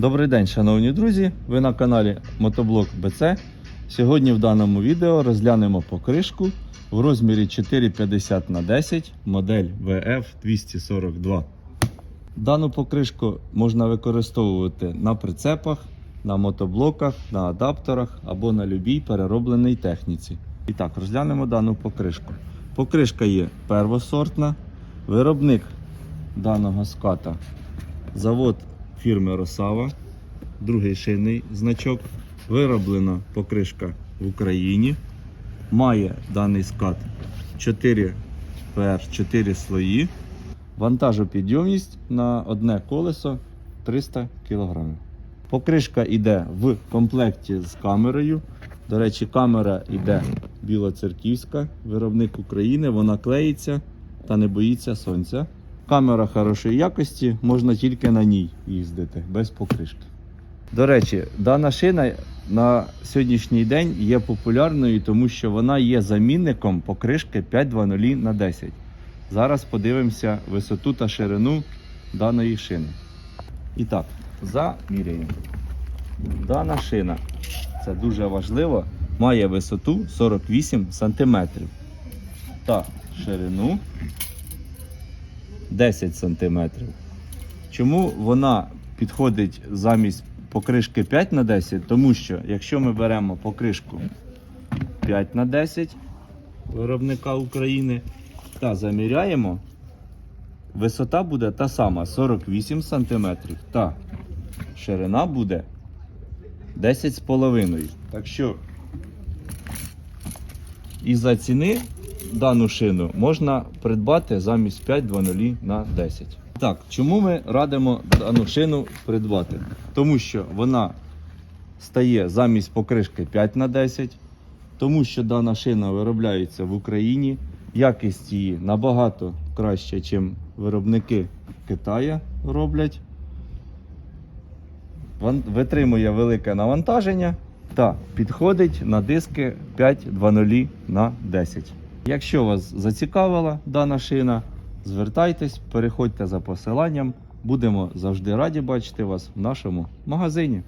Добрий день, шановні друзі! Ви на каналі Мотоблок БЦ. Сьогодні в даному відео розглянемо покришку в розмірі 450 на 10 модель VF 242. Дану покришку можна використовувати на прицепах, на мотоблоках, на адаптерах або на любій переробленій техніці. І так, розглянемо дану покришку. Покришка є первосортна. Виробник даного ската завод фірми Росава, другий шийний значок. Вироблена покришка в Україні. Має даний скат 4 ПР, 4 слої. Вантажопідйомність на одне колесо 300 кг. Покришка йде в комплекті з камерою. До речі, камера йде білоцерківська, виробник України, вона клеїться та не боїться сонця. Камера хорошої якості, можна тільки на ній їздити, без покришки. До речі, дана шина на сьогоднішній день є популярною, тому що вона є замінником покришки 520 на 10. Зараз подивимося висоту та ширину даної шини. І так, заміряємо. Дана шина, це дуже важливо, має висоту 48 см та ширину 10 см. Чому вона підходить замість покришки 5 на 10? Тому що якщо ми беремо покришку 5 на 10 виробника України та заміряємо, висота буде та сама 48 см та ширина буде 10,5. Так що із-за ціни дану шину можна придбати замість 5.2.0 на 10. Так, чому ми радимо дану шину придбати? Тому що вона стає замість покришки 5 на 10, тому що дана шина виробляється в Україні. Якість її набагато краще, ніж виробники Китаю роблять. Витримує велике навантаження та підходить на диски 5.2.0 на 10. Якщо вас зацікавила дана шина, звертайтесь, переходьте за посиланням. Будемо завжди раді бачити вас в нашому магазині.